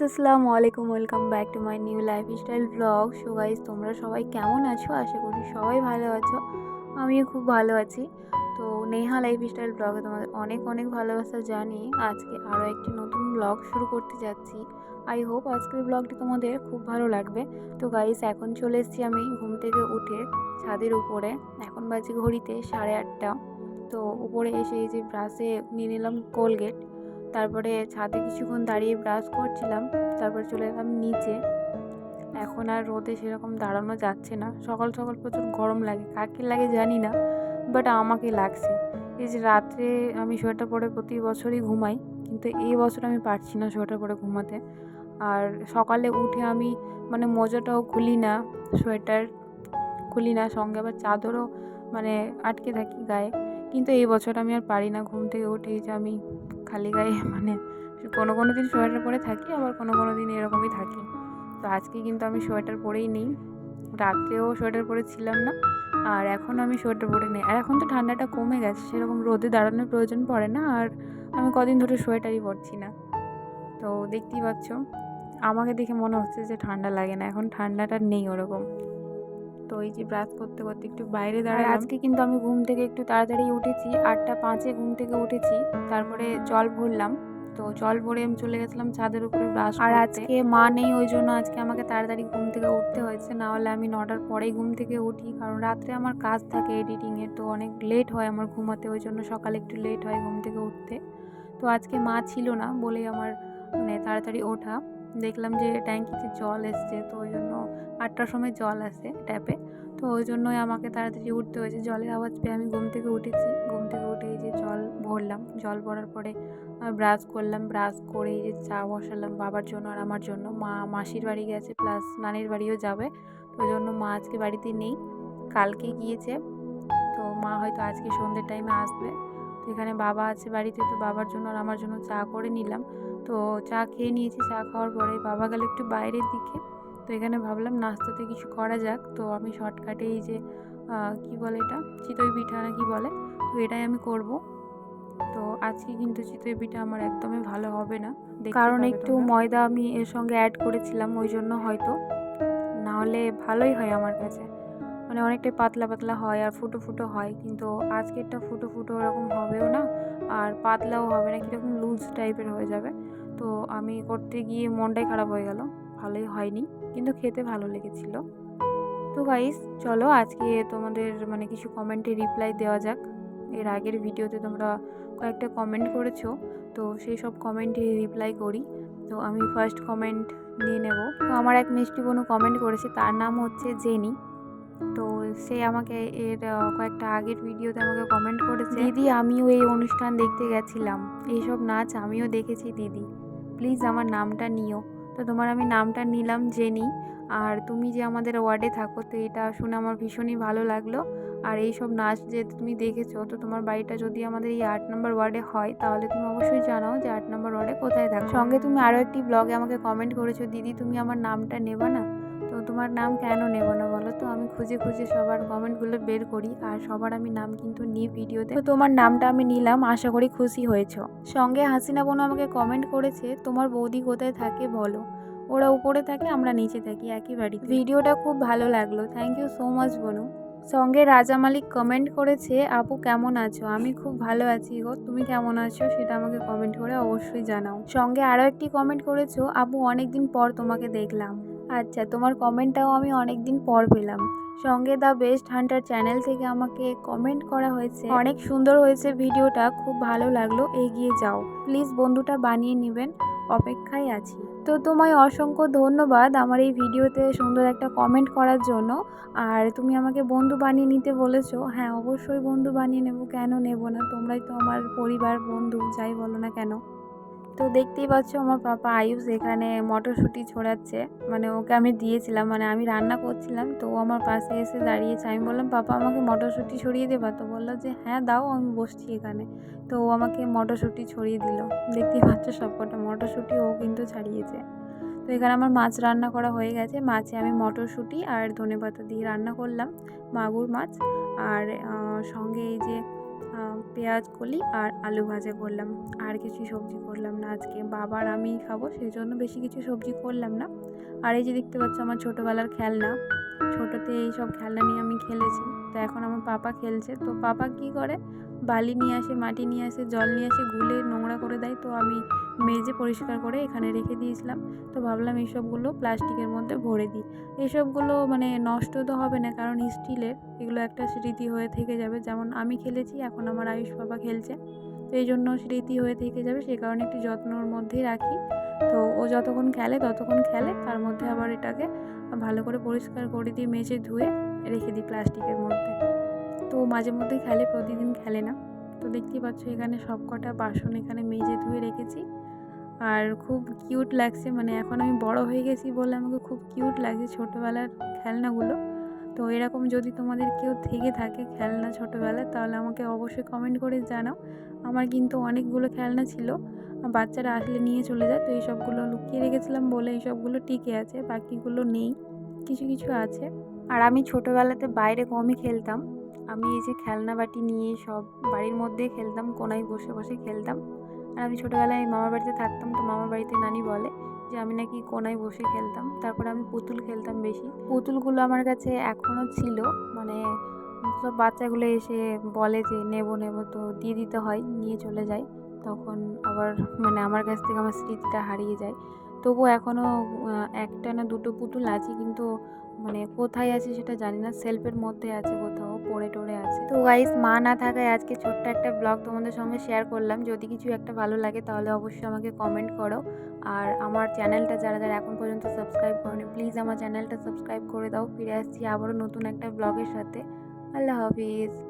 আসসালামু আলাইকুম welcome back to my new lifestyle blog so guys তোমরা সবাই কেমন আছো? আশা করি সবাই ভালো আছো। আমিও খুব ভালো আছি। তো নেহা লাইফস্টাইল ব্লগে তোমাদের অনেক অনেক ভালোবাসা জানি। আজকে আরও একটি নতুন ব্লগ শুরু করতে যাচ্ছি। আই হোপ আজকের ব্লগটি তোমাদের খুব ভালো লাগবে। তো গাইজ এখন চলে এসেছি আমি ঘুম থেকে উঠে ছাদের উপরে। এখন বাজে ঘড়িতে সাড়ে আটটা। তো উপরে এসে এই যে ব্রাশে নিয়ে নিলাম কোলগেট তারপরে ছাদে কিছুক্ষণ দাঁড়িয়ে ব্রাশ করছিলাম, তারপরে চলে এলাম নিচে। এখন আর রোদে সেরকম দাঁড়ানো যাচ্ছে না। সকাল সকাল প্রচুর গরম লাগে, কাকে লাগে জানি না বাট আমাকে লাগছে। এই যে রাত্রে আমি সোয়েটার পরে প্রতি বছরই ঘুমাই, কিন্তু এই বছর আমি পারছি না সোয়েটার পরে ঘুমাতে। আর সকালে উঠে আমি মানে মোজাটাও খুলি না, সোয়েটার খুলি না, সঙ্গে আবার চাদরও মানে আটকে থাকি গায়ে। কিন্তু এই বছর আমি আর পারি না ঘুম থেকে উঠেই যে আমি খালি গায়ে মানে কোনো কোনো দিন সোয়েটার পরে থাকি, আবার কোনো কোনো দিন এরকমই থাকি। তো আজকে কিন্তু আমি সোয়েটার পরেই নেই। রাত্রেও সোয়েটার পরে ছিলাম না, আর এখন আমি সোয়েটার পরে নেই। আর এখন তো ঠান্ডাটা কমে গেছে, সেরকম রোদে দাঁড়ানোর প্রয়োজন পড়ে না, আর আমি কদিন ধরে সোয়েটারই পরছি না। তো দেখতেই পাচ্ছ, আমাকে দেখে মনে হচ্ছে যে ঠান্ডা লাগে না, এখন ঠান্ডাটা নেই ওরকম। তো এই যে ব্রাশ করতে করতে একটু বাইরে দাঁড়ায় আজকে কিন্তু আমি ঘুম থেকে একটু তাড়াতাড়ি উঠেছি আটটা পাঁচে ঘুম থেকে উঠেছি। তারপরে জল ভরলাম। তো জল ভরে আমি চলে গেছিলাম ছাদের উপরে ব্রাশ আর আজকে মা নেই ওই জন্য আজকে আমাকে তাড়াতাড়ি ঘুম থেকে উঠতে হয়েছে। না হলে আমি নটার পরেই ঘুম থেকে উঠি কারণ রাত্রে আমার কাজ থাকে এডিটিংয়ের তো অনেক লেট হয় আমার ঘুমাতে ওই জন্য সকালে একটু লেট হয় ঘুম থেকে উঠতে। তো আজকে মা ছিল না বলেই আমার মানে তাড়াতাড়ি ওঠা। দেখলাম যে ট্যাঙ্কিতে জল এসছে, তো ওই জন্য আটটার সময় জল আসে ট্যাপে তো ওই জন্যই আমাকে তাড়াতাড়ি উঠতে হয়েছে, জলের আওয়াজ পেয়ে আমি ঘুম থেকে উঠেছি। ঘুম থেকে উঠে এই যে জল ভরলাম, জল ভরার পরে ব্রাশ করলাম ব্রাশ করে এই যে চা বসালাম বাবার জন্য আর আমার জন্য। মা, মাসির বাড়ি গেছে প্লাস নানির বাড়িও যাবে ওই জন্য মা আজকে বাড়িতে নেই, কালকে গিয়েছে। তো মা হয়তো আজকে সন্ধ্যের টাইমে আসবে। তো এখানে বাবা আছে বাড়িতে, তো বাবার জন্য আর আমার জন্য চা করে নিলাম। তো চা খেয়ে নিয়েছি চা খাওয়ার পরে বাবা গেল একটু বাইরের দিকে। তো এখানে ভাবলাম নাস্তাতে কিছু করা যাক। তো আমি শর্টকাটে এই যে কি বলে এটা? চিতই পিঠা না কি বলে? তো এটাই আমি করব। তো আজকে কিন্তু চিতই পিঠা আমার একদমই ভালো হবে না। কারণ একটু ময়দা আমি এর সঙ্গে অ্যাড করেছিলাম ওই জন্য হয়তো। না হলে ভালোই হয় আমার কাছে। মানে অনেকটাই পাতলা পাতলা হয় আর ফুটো ফুটো হয়। কিন্তু আজকেরটা ফুটো ফুটো ওরকম হবেও না। আর পাতলাও হবে না, কীরকম লুজ টাইপের হয়ে যাবে। তো আমি করতে গিয়ে মনটাই খারাপ হয়ে গেল, ভালোই হয়নি, কিন্তু খেতে ভালো লেগেছিল। তো গাইস চলো আজকে তোমাদের মানে কিছু কমেন্টে রিপ্লাই দেওয়া যাক। এর আগের ভিডিওতে তোমরা কয়েকটা কমেন্ট করেছ, তো সেই সব কমেন্টে রিপ্লাই করি। তো আমি ফার্স্ট কমেন্ট নিয়ে নেব। তো আমার এক মিষ্টি বোনও কমেন্ট করেছে, তার নাম হচ্ছে জেনি। তো সে আমাকে এর কয়েকটা আগের ভিডিওতে আমাকে কমেন্ট করেছে। দিদি, আমিও এই অনুষ্ঠান দেখতে গেছিলাম। এইসব নাচ আমিও দেখেছি, দিদি। প্লিজ আমার নামটা নিও। তো তোমার আমি নামটা নিলাম জেনি। আর তুমি যে আমাদের ওয়ার্ডে থাকো, তো এটা শুনে আমার ভীষণই ভালো লাগল। আর এই সব নাচ যে তুমি দেখেছ, তো তোমার বাড়িটা যদি আমাদের এই আট নম্বর ওয়ার্ডে হয়, তাহলে তুমি অবশ্যই জানাও যে আট নম্বর ওয়ার্ডে কোথায় থাকো। সঙ্গে তুমি আরও একটি ব্লগে আমাকে কমেন্ট করেছ, দিদি, তুমি আমার নামটা নেবা না? তো তোমার নাম কেন নেব না খুঁজে খুঁজে সবার কমেন্টগুলো বের করি আর সবার আমি নাম কিন্তু নিই ভিডিওতে তো তোমার নামটা আমি নিলাম আশা করি খুশি হয়েছ। সঙ্গে হাসিনা বোন আমাকে কমেন্ট করেছে তোমার বৌদি কোথায় থাকে বলো। ওরা উপরে থাকে আমরা নিচে থাকি একই বাড়িতে। ভিডিওটা খুব ভালো লাগল থ্যাংক ইউ সো মাচ বোনু। সঙ্গে রাজা মালিক কমেন্ট করেছে আপু কেমন আছো? আমি খুব ভালো আছি গো তুমি কেমন আছো? সেটা আমাকে কমেন্ট করে অবশ্যই জানাও। সঙ্গে আরও একটি কমেন্ট করেছ আপু অনেকদিন পর তোমাকে দেখলাম। আচ্ছা তোমার কমেন্টটাও আমি অনেক দিন পর পেলাম। সঙ্গে দ্য বেস্ট হান্টার চ্যানেল থেকে আমাকে কমেন্ট করা হয়েছে। অনেক সুন্দর হয়েছে ভিডিওটা, খুব ভালো লাগল, এগিয়ে যাও। প্লিজ বন্ধুটা বানিয়ে নেবেন, অপেক্ষায় আছি। তো তোমায় অসংখ্য ধন্যবাদ আমার এই ভিডিওতে সুন্দর একটা কমেন্ট করার জন্য। আর তুমি আমাকে বন্ধু বানিয়ে নিতে বলেছ হ্যাঁ অবশ্যই বন্ধু বানিয়ে নেব, কেন নেব না? তোমরাই তো আমার পরিবার, বন্ধু, যাই বলো না কেন। তো দেখতেই পাচ্ছ আমার পাপা আয়ুষ এখানে মটরশুঁটি ছড়াচ্ছে। মানে ওকে আমি দিয়েছিলাম মানে আমি রান্না করছিলাম, তো ও আমার পাশে এসে দাঁড়িয়েছে। আমি বললাম, পাপা, আমাকে মটরশুঁটি ছড়িয়ে দেবা? তো বলল যে হ্যাঁ দাও, আমি বসছি এখানে। তো ও আমাকে মটরশুঁটি ছড়িয়ে দিল। দেখতেই পাচ্ছ সবকটা মটরশুঁটি ও কিন্তু ছাড়িয়েছে। তো এখানে আমার মাছ রান্না করা হয়ে গেছে। মাছে আমি মটরশুঁটি আর ধনে পাতা দিয়ে রান্না করলাম, মাগুর মাছ। আর সঙ্গে এই যে পেঁয়াজ কলি আর আলু ভাজা করলাম। আর কিছু সবজি করলাম না আজকে। বাবার আমি খাব সেই জন্য বেশি কিছু সবজি করলাম না। আর এই যে দেখতে পাচ্ছ আমার ছোটোবেলার খেলনা। ছোটোতে এই সব খেলনা নিয়ে আমি খেলেছি। তো এখন আমার পাপা খেলছে। তো পাপা কী করে? বালি নিয়ে আসে, মাটি নিয়ে আসে, জল নিয়ে আসে, গুলে নোংরা করে দেয়। তো আমি মেজে পরিষ্কার করে এখানে রেখে দিয়েছিলাম। তো ভাবলাম এইসবগুলো প্লাস্টিকের মধ্যে ভরে দিই। এইসবগুলো মানে নষ্ট তো হবে না, কারণ স্টিলের এগুলো একটা স্মৃতি হয়ে থেকে যাবে। যেমন আমি খেলেছি, এখন আমার আয়ুষ বাবা খেলছে। তো এই জন্য স্মৃতি হয়ে থেকে যাবে সেই কারণে একটু যত্নর মধ্যেই রাখি। তো ও যতক্ষণ খেলে, ততক্ষণ খেলে। তার মধ্যে আবার এটাকে ভালো করে পরিষ্কার করে দিয়ে মেজে ধুয়ে রেখে দিই প্লাস্টিকের মধ্যে। তো মাঝে মধ্যে খেলে, প্রতিদিন খেলে না। তো দেখতেই পাচ্ছ এখানে সব কটা বাসন এখানে মেজে ধুয়ে রেখেছি। আর খুব কিউট লাগছে মানে এখন আমি বড় হয়ে গেছি বলে আমাকে খুব কিউট লাগছে ছোটোবেলার খেলনাগুলো। তো এরকম যদি তোমাদের কেউ থেকে থাকে খেলনা ছোটোবেলায়, তাহলে আমাকে অবশ্যই কমেন্ট করে জানাও। আমার কিন্তু অনেকগুলো খেলনা ছিল। বাচ্চারা আসলে নিয়ে চলে যায়। তো এইসবগুলো লুকিয়ে রেখেছিলাম বলে এইসবগুলো টিকে আছে, বাকিগুলো নেই, কিছু কিছু আছে। আর আমি ছোটোবেলাতে বাইরে কমই খেলতাম। আমি এই যে খেলনা বাটি নিয়ে সব বাড়ির মধ্যে খেলতাম, কোনায় বসে বসে খেলতাম। আর আমি ছোটোবেলায় মামার বাড়িতে থাকতাম, তো মামার বাড়িতে নানি বলে যে আমি নাকি কোনায় বসে খেলতাম। তারপরে আমি পুতুল খেলতাম বেশি। পুতুলগুলো আমার কাছে এখনও ছিল। মানে সব বাচ্চাগুলো এসে বলে যে, নেব নেব। তো দিয়ে দিতে হয়, নিয়ে চলে যায় তখন আবার মানে আমার কাছ থেকে আমার স্মৃতিটা হারিয়ে যায়। তবুও এখনও একটা না দুটো পুতুল আছে কিন্তু মানে কোথায় আছে সেটা জানি না। সেলফের মধ্যে আছে কোথাও, পড়ে টড়ে আছে। তো গাইস মা না থাকায় আজকে ছোট্ট একটা ব্লগ তোমাদের সঙ্গে শেয়ার করলাম। যদি কিছু একটা ভালো লাগে তাহলে অবশ্যই আমাকে কমেন্ট করো। আর আমার চ্যানেলটা যারা যারা এখন পর্যন্ত সাবস্ক্রাইব করেনি প্লিজ আমার চ্যানেলটা সাবস্ক্রাইব করে দাও। ফিরে আসছি আবারও নতুন একটা ব্লগের সাথে। আল্লাহ হাফিজ।